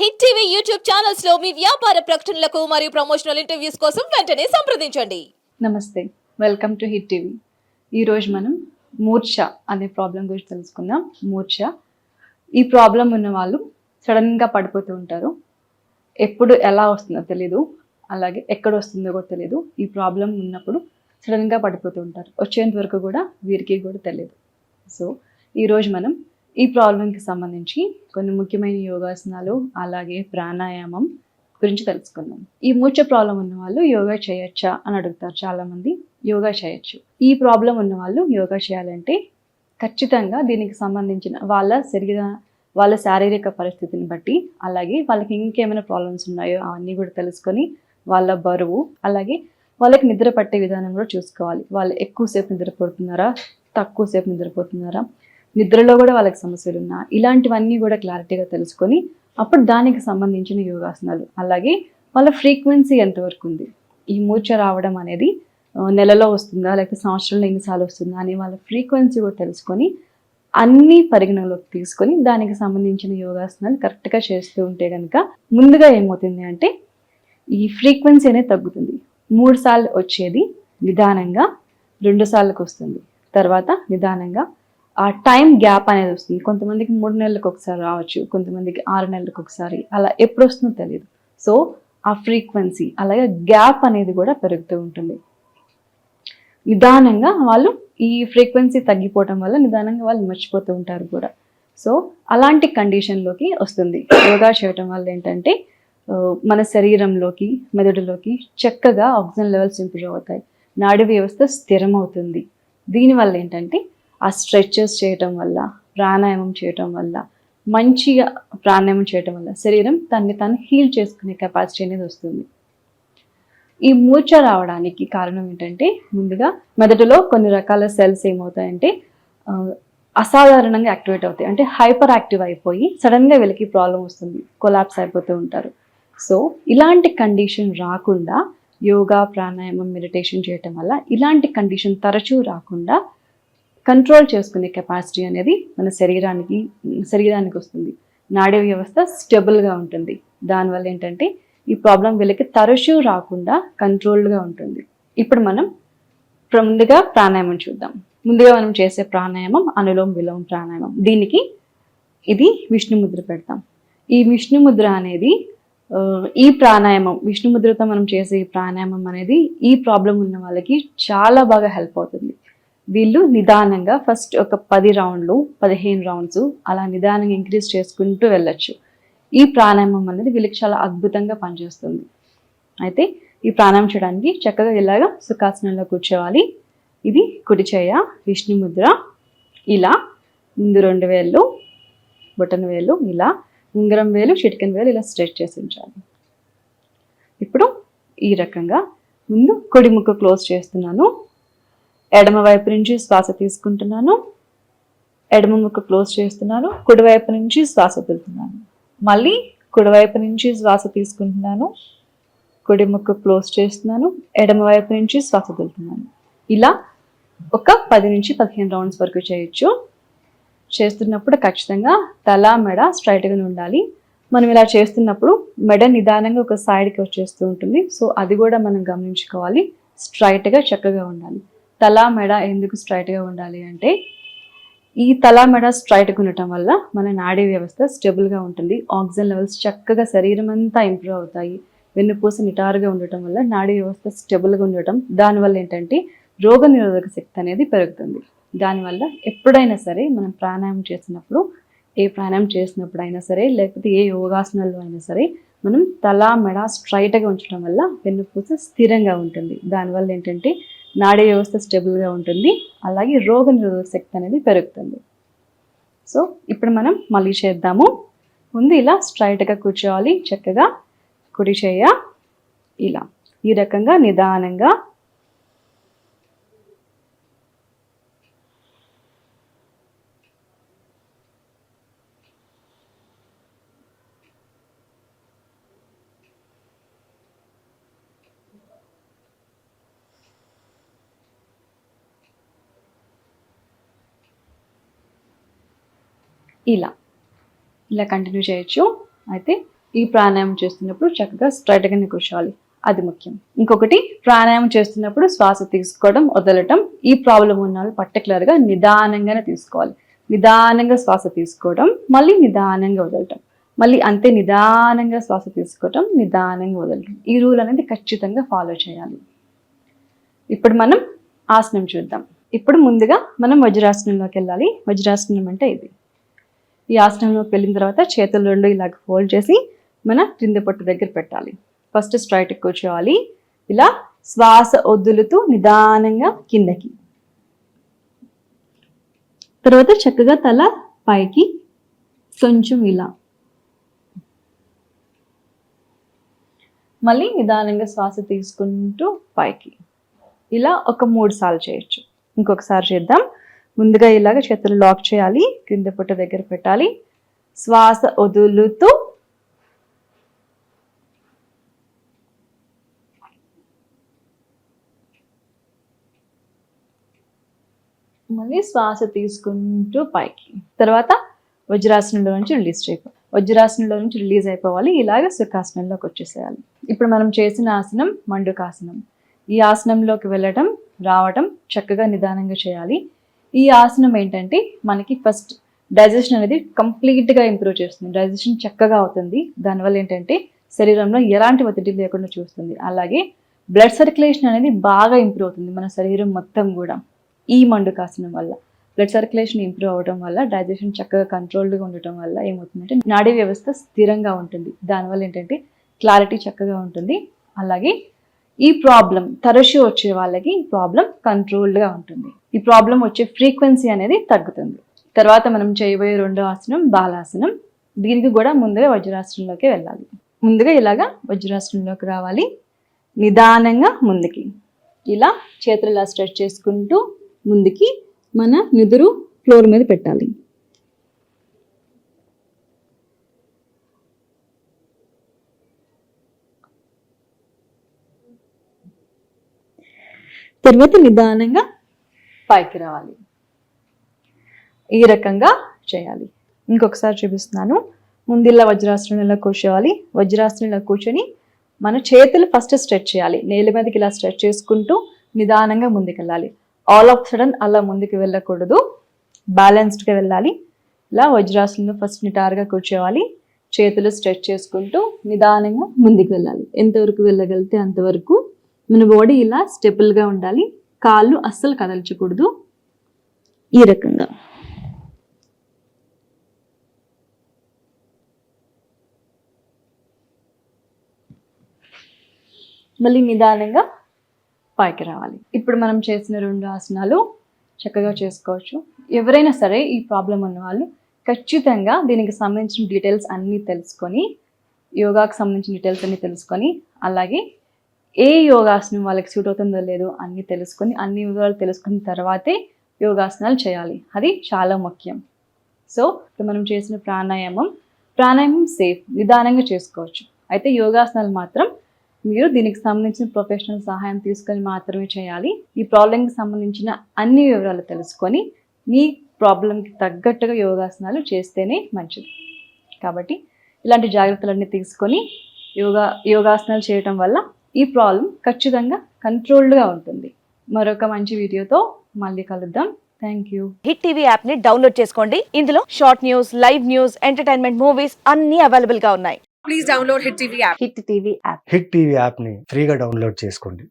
Hit TV YouTube ఛానల్స్లో మీ వ్యాపార ప్రకటనలకు మరియు ప్రమోషనల్ ఇంటర్వ్యూస్ కోసం వెంటనే సంప్రదించండి. నమస్తే. Welcome to hit TV. ఈరోజు మనం మూర్ఛ అనే ప్రాబ్లం గురించి తెలుసుకుందాం. మూర్ఛ. ఈ ప్రాబ్లం ఉన్న వాళ్ళు సడన్గా పడిపోతూ ఉంటారు. ఎప్పుడు ఎలా వస్తుందో తెలీదు. అలాగే ఎక్కడ వస్తుందో కూడా తెలియదు ఈ ప్రాబ్లం ఉన్నప్పుడు సడన్గా పడిపోతూ ఉంటారు. వచ్చేంత వరకు కూడా వీరికి కూడా తెలియదు సో ఈరోజు మనం ఈ ప్రాబ్లంకి సంబంధించి కొన్ని ముఖ్యమైన యోగాసనాలు అలాగే ప్రాణాయామం గురించి తెలుసుకుందాం. ఈ మూర్ఛ ప్రాబ్లం ఉన్న వాళ్ళు యోగా చేయొచ్చా అని అడుగుతారు చాలామంది. యోగా చేయొచ్చు. ఈ ప్రాబ్లం ఉన్న వాళ్ళు యోగా చేయాలంటే ఖచ్చితంగా దీనికి సంబంధించిన వాళ్ళ శరీర వాళ్ళ శారీరక పరిస్థితిని బట్టి అలాగే వాళ్ళకి ఇంకేమైనా ప్రాబ్లమ్స్ ఉన్నాయో అవన్నీ కూడా తెలుసుకొని వాళ్ళ బరువు అలాగే వాళ్ళకి నిద్ర పట్టే విధానం కూడా చూసుకోవాలి. వాళ్ళు ఎక్కువసేపు నిద్రపోతున్నారా? తక్కువసేపు నిద్రపోతున్నారా? నిద్రలో కూడా వాళ్ళకి సమస్యలు ఉన్నా ఇలాంటివన్నీ కూడా క్లారిటీగా తెలుసుకొని అప్పుడు దానికి సంబంధించిన యోగాసనాలు. అలాగే వాళ్ళ ఫ్రీక్వెన్సీ ఎంతవరకు ఉంది? ఈ మూర్ఛ రావడం అనేది నెలలో వస్తుందా? లేకపోతే సంవత్సరంలో ఎన్నిసార్లు వస్తుందా? అని వాళ్ళ ఫ్రీక్వెన్సీ కూడా తెలుసుకొని అన్ని పరిగణలోకి తీసుకొని దానికి సంబంధించిన యోగాసనాలు కరెక్ట్గా చేస్తూ ఉంటే కనుక ముందుగా ఏమవుతుంది అంటే ఈ ఫ్రీక్వెన్సీ అనేది తగ్గుతుంది. మూడు సార్లు వచ్చేది నిదానంగా రెండు సార్లకు వస్తుంది. తర్వాత నిదానంగా ఆ టైం గ్యాప్ అనేది వస్తుంది. కొంతమందికి మూడు నెలలకు ఒకసారి రావచ్చు కొంతమందికి ఆరు నెలలకు ఒకసారి అలా ఎప్పుడు వస్తుందో తెలియదు సో ఆ ఫ్రీక్వెన్సీ అలాగే గ్యాప్ అనేది కూడా పెరుగుతూ ఉంటుంది. నిదానంగా వాళ్ళు ఈ ఫ్రీక్వెన్సీ తగ్గిపోవటం వల్ల నిదానంగా వాళ్ళు మర్చిపోతూ ఉంటారు కూడా. సో అలాంటి కండిషన్లోకి వస్తుంది. యోగా చేయటం వల్ల ఏంటంటే మన శరీరంలోకి మెదడులోకి చక్కగా ఆక్సిజన్ లెవెల్స్ ఇంప్రూవ్ అవుతాయి. నాడి వ్యవస్థ స్థిరమవుతుంది. దీనివల్ల ఏంటంటే ఆ స్ట్రెచెస్ చేయటం వల్ల ప్రాణాయామం చేయటం వల్ల మంచిగా ప్రాణాయామం చేయటం వల్ల శరీరం తన్ని తాను హీల్ చేసుకునే కెపాసిటీ అనేది వస్తుంది. ఈ మూర్ఛ రావడానికి కారణం ఏంటంటే ముందుగా మెదడులో కొన్ని రకాల సెల్స్ ఏమవుతాయంటే అసాధారణంగా యాక్టివేట్ అవుతాయి. అంటే హైపర్ యాక్టివ్ అయిపోయి సడన్గా వీళ్ళకి ప్రాబ్లం వస్తుంది కొలాప్స్ అయిపోతూ ఉంటారు. సో ఇలాంటి కండిషన్ రాకుండా యోగా ప్రాణాయామం మెడిటేషన్ చేయటం వల్ల ఇలాంటి కండిషన్ తరచూ రాకుండా కంట్రోల్ చేసుకునే కెపాసిటీ అనేది మన శరీరానికి శరీరానికి వస్తుంది. నాడీ వ్యవస్థ స్టెబుల్గా ఉంటుంది. దానివల్ల ఏంటంటే ఈ ప్రాబ్లం వీళ్ళకి తరచూ రాకుండా కంట్రోల్డ్గా ఉంటుంది. ఇప్పుడు మనం ముందుగా ప్రాణాయామం చూద్దాం. ముందుగా మనం చేసే ప్రాణాయామం అనులోమ విలోమ ప్రాణాయామం. దీనికి ఇది విష్ణు ముద్ర పెడతాం. ఈ విష్ణు ముద్ర అనేది ఈ ప్రాణాయామం విష్ణు ముద్రతో మనం చేసే ఈ ప్రాణాయామం అనేది ఈ ప్రాబ్లం ఉన్న వాళ్ళకి చాలా బాగా హెల్ప్ అవుతుంది. వీళ్ళు నిదానంగా ఫస్ట్ ఒక పది రౌండ్లు పదిహేను రౌండ్స్ అలా నిదానంగా ఇంక్రీజ్ చేసుకుంటూ వెళ్ళొచ్చు. ఈ ప్రాణాయామం అనేది వీళ్ళకి చాలా అద్భుతంగా పనిచేస్తుంది. అయితే ఈ ప్రాణాయామం చేయడానికి చక్కగా ఇలాగా సుఖాసనంలో కూర్చోవాలి. ఇది కుడి చేయ విష్ణు ముద్ర ఇలా ముందు రెండు వేళ్ళు బొటన్ వేలు ఇలా ఉంగరం వేలు చిటికెన్ వేలు ఇలా స్ట్రెచ్ చేసి ఉంచాలి. ఇప్పుడు ఈ రకంగా ముందు కుడి ముక్కు క్లోజ్ చేస్తున్నాను. ఎడమ వైపు నుంచి శ్వాస తీసుకుంటున్నాను. ఎడమ ముక్కు క్లోజ్ చేస్తున్నాను. కుడివైపు నుంచి శ్వాస వదులుతున్నాను. మళ్ళీ కుడివైపు నుంచి శ్వాస తీసుకుంటున్నాను. కుడి ముక్కు క్లోజ్ చేస్తున్నాను. ఎడమ వైపు నుంచి శ్వాస వదులుతున్నాను. ఇలా ఒక పది నుంచి పదిహేను రౌండ్స్ వరకు చేయొచ్చు. చేస్తున్నప్పుడు ఖచ్చితంగా తల మెడ స్ట్రైట్గా ఉండాలి. మనం ఇలా చేస్తున్నప్పుడు మెడ నిదానంగా ఒక సైడ్కి వచ్చేస్తూ ఉంటుంది. సో అది కూడా మనం గమనించుకోవాలి. స్ట్రైట్గా చక్కగా ఉండాలి. తల మెడ ఎందుకు స్ట్రైట్గా ఉండాలి అంటే ఈ తల మెడ స్ట్రైట్గా ఉండటం వల్ల మన నాడీ వ్యవస్థ స్టెబుల్గా ఉంటుంది. ఆక్సిజన్ లెవెల్స్ చక్కగా శరీరం అంతా ఇంప్రూవ్ అవుతాయి. వెన్నుపూస నిటారుగా ఉండటం వల్ల నాడీ వ్యవస్థ స్టెబుల్గా ఉండటం దానివల్ల ఏంటంటే రోగ నిరోధక శక్తి అనేది పెరుగుతుంది. దానివల్ల ఎప్పుడైనా సరే మనం ప్రాణాయామం చేసినప్పుడు ఏ ప్రాణాయామం చేసినప్పుడు అయినా సరే లేకపోతే ఏ యోగాసనాల్లో అయినా సరే మనం తల మెడ స్ట్రైట్గా ఉంచడం వల్ల వెన్నుపూస స్థిరంగా ఉంటుంది. దానివల్ల ఏంటంటే నాడీ వ్యవస్థ స్టెబుల్గా ఉంటుంది. అలాగే రోగ నిరోధక శక్తి అనేది పెరుగుతుంది. సో ఇప్పుడు మనం మళ్ళీ చేద్దాము. ముందు ఇలా స్ట్రైట్గా కూర్చోవాలి. చక్కగా కుడి చేయ ఇలా. ఈ రకంగా నిదానంగా ఇలా. ఇలా కంటిన్యూ చేయొచ్చు. అయితే ఈ ప్రాణాయామం చేస్తున్నప్పుడు చక్కగా స్ట్రైట్గానే కూర్చోవాలి. అది ముఖ్యం. ఇంకొకటి ప్రాణాయామం చేస్తున్నప్పుడు శ్వాస తీసుకోవడం వదలటం ఈ ప్రాబ్లం ఉన్న వాళ్ళు పర్టికులర్గా నిదానంగానే తీసుకోవాలి. నిదానంగా శ్వాస తీసుకోవడం మళ్ళీ నిదానంగా వదలటం. మళ్ళీ అంతే నిదానంగా శ్వాస తీసుకోవటం నిదానంగా వదలటం. ఈ రూల్ అనేది ఖచ్చితంగా ఫాలో చేయాలి. ఇప్పుడు మనం ఆసనం చూద్దాం. ఇప్పుడు ముందుగా మనం వజ్రాసనంలోకి వెళ్ళాలి. వజ్రాసనం అంటే ఇది ఈ ఆసనంలోకి వెళ్ళిన తర్వాత చేతులు రెండు ఇలాగ ఫోల్డ్ చేసి మన క్రింద పొట్టు దగ్గర పెట్టాలి. ఫస్ట్ స్ట్రైట్ కూర్చోవాలి ఇలా శ్వాస వదులుతూ నిదానంగా కిందకి. తర్వాత చక్కగా తల పైకి కొంచెం ఇలా. మళ్ళీ నిదానంగా శ్వాస తీసుకుంటూ పైకి. ఇలా ఒక మూడు సార్లు చేయొచ్చు. ఇంకొకసారి చేద్దాం. ముందుగా ఇలాగ చేతులు లాక్ చేయాలి కింద పుట్ట దగ్గర పెట్టాలి. శ్వాస వదులుతూ మళ్ళీ శ్వాస తీసుకుంటూ పైకి. తర్వాత వజ్రాసనంలో నుంచి రిలీజ్ చేయకూడదు వజ్రాసనంలో నుంచి రిలీజ్ అయిపోవాలి. ఇలాగ సుఖాసనంలోకి వచ్చేసేయాలి. ఇప్పుడు మనం చేసిన ఆసనం మండుకాసనం. ఈ ఆసనంలోకి వెళ్ళటం రావటం చక్కగా నిదానంగా చేయాలి. ఈ ఆసనం ఏంటంటే మనకి ఫస్ట్ డైజెషన్ అనేది కంప్లీట్గా ఇంప్రూవ్ చేస్తుంది. డైజెషన్ చక్కగా అవుతుంది. దానివల్ల ఏంటంటే శరీరంలో ఎలాంటి ఒత్తిడి లేకుండా చూస్తుంది. అలాగే బ్లడ్ సర్క్యులేషన్ అనేది బాగా ఇంప్రూవ్ అవుతుంది మన శరీరం మొత్తం కూడా ఈ మండుకాసనం వల్ల. బ్లడ్ సర్క్యులేషన్ ఇంప్రూవ్ అవ్వడం వల్ల డైజెషన్ చక్కగా కంట్రోల్డ్గా ఉండటం వల్ల ఏమవుతుందంటే నాడీ వ్యవస్థ స్థిరంగా ఉంటుంది. దానివల్ల ఏంటంటే క్లారిటీ చక్కగా ఉంటుంది. అలాగే ఈ ప్రాబ్లం తరచు వచ్చే వాళ్ళకి ఈ ప్రాబ్లం కంట్రోల్డ్గా ఉంటుంది. ఈ ప్రాబ్లం వచ్చే ఫ్రీక్వెన్సీ అనేది తగ్గుతుంది. తర్వాత మనం చేయబోయే రెండో ఆసనం బాలాసనం. దీనికి కూడా ముందుగా వజ్రాసనంలోకి వెళ్ళాలి. ముందుగా ఇలాగా వజ్రాసనంలోకి రావాలి. నిదానంగా ముందుకి. ఇలా చేతులు ఇలా స్ట్రెచ్ చేసుకుంటూ ముందుకి మన నిదురు ఫ్లోర్ మీద పెట్టాలి. తర్వాత నిదానంగా పైకి రావాలి. ఈ రకంగా చేయాలి. ఇంకొకసారి చూపిస్తున్నాను. ముందిలా వజ్రాసనంలో కూర్చోవాలి. వజ్రాసనంలో కూర్చొని మన చేతులు ఫస్ట్ స్ట్రెచ్ చేయాలి. నేల మీదకి ఇలా స్ట్రెచ్ చేసుకుంటూ నిదానంగా ముందుకెళ్ళాలి. ఆల్ ఆఫ్ సడన్ అలా ముందుకు వెళ్ళకూడదు. బ్యాలెన్స్డ్గా వెళ్ళాలి. ఇలా వజ్రాసనంలో ఫస్ట్ నిటారుగా కూర్చోవాలి. చేతులు స్ట్రెచ్ చేసుకుంటూ నిదానంగా ముందుకు వెళ్ళాలి. ఎంతవరకు వెళ్ళగలిగితే అంతవరకు మన బాడీ ఇలా స్టెబుల్గా ఉండాలి. కాళ్ళు అస్సలు కదల్చకూడదు. ఈ రకంగా. మళ్ళీ నిదానంగా పైకి రావాలి. ఇప్పుడు మనం చేసిన రెండు ఆసనాలు చక్కగా చేసుకోవచ్చు. ఎవరైనా సరే ఈ ప్రాబ్లం ఉన్న వాళ్ళు ఖచ్చితంగా దీనికి సంబంధించిన డీటెయిల్స్ అన్నీ తెలుసుకొని యోగాకు సంబంధించిన డీటెయిల్స్ అన్నీ తెలుసుకొని అలాగే ఏ యోగాసనం వాళ్ళకి సూట్ అవుతుందో లేదో అన్నీ తెలుసుకొని అన్ని వివరాలు తెలుసుకున్న తర్వాతే యోగాసనాలు చేయాలి. అది చాలా ముఖ్యం. సో ఇప్పుడు మనం చేసిన ప్రాణాయామం ప్రాణాయామం సేఫ్ నిదానంగా చేసుకోవచ్చు. అయితే యోగాసనాలు మాత్రం మీరు దీనికి సంబంధించిన ప్రొఫెషనల్ సహాయం తీసుకొని మాత్రమే చేయాలి. ఈ ప్రాబ్లంకి సంబంధించిన అన్ని వివరాలు తెలుసుకొని మీ ప్రాబ్లంకి తగ్గట్టుగా యోగాసనాలు చేస్తేనే మంచిది. కాబట్టి ఇలాంటి జాగ్రత్తలన్నీ తీసుకొని యోగా యోగాసనాలు చేయటం వల్ల ఈ ప్రాబ్లం ఖచ్చితంగా కంట్రోల్డ్గా ఉంటుంది. మరొక మంచి వీడియోతో మళ్ళీ కలుద్దాం. థ్యాంక్ యూ హిట్ టీవీ యాప్ని డౌన్లోడ్ చేసుకోండి. ఇందులో short news live news entertainment movies అన్ని అవైలబుల్గా ఉన్నాయి. Please download Hit TV app. Hit TV app Hit TV యాప్ని ఫ్రీగా డౌన్లోడ్ చేసుకోండి.